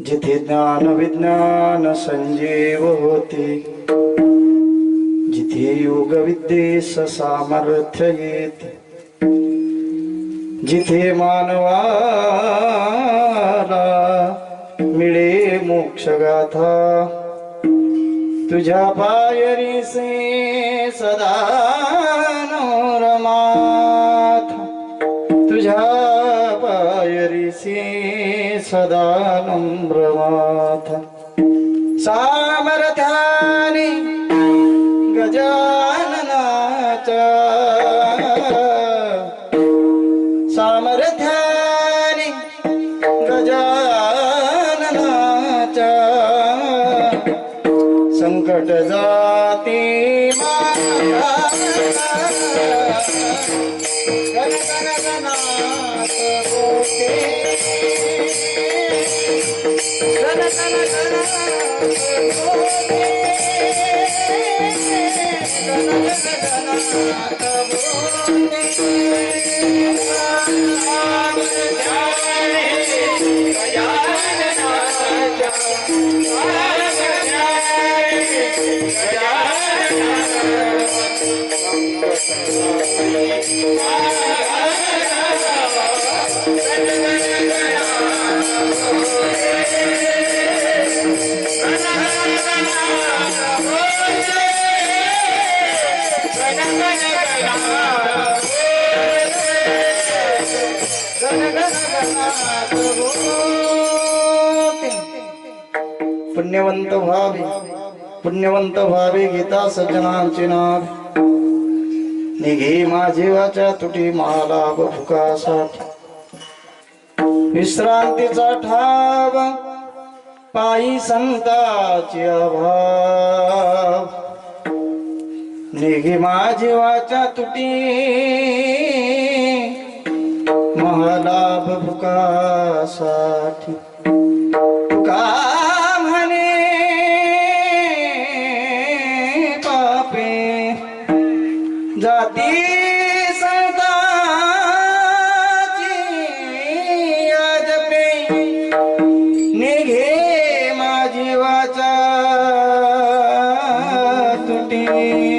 जिथे ज्ञान विज्ञान संजीव होते, जिथे योग विद्येस सामर्थ्य येते, जिथे मानवाला मोक्ष गाथा। तुझा पायरी से सदा नोरमाथ तुझ्या पायरीसे सदा नम्रमाथ सामर्थ्याने गजाननाचा सामर्थ्याने गजाननाचा संकट जाती Yeah. पुण्यवंत व्हावे पुण्यवंत व्हावे गीता सज्जनांचे नाव निघे माझे तुटी मला फुकासाठी. विश्रांतीचा ठाव पायी संताची अभाव. निघे माझी वाचा तुटी महालाभ फुकासाठी. जाती सदाची निघे माझी वाचा तुटी.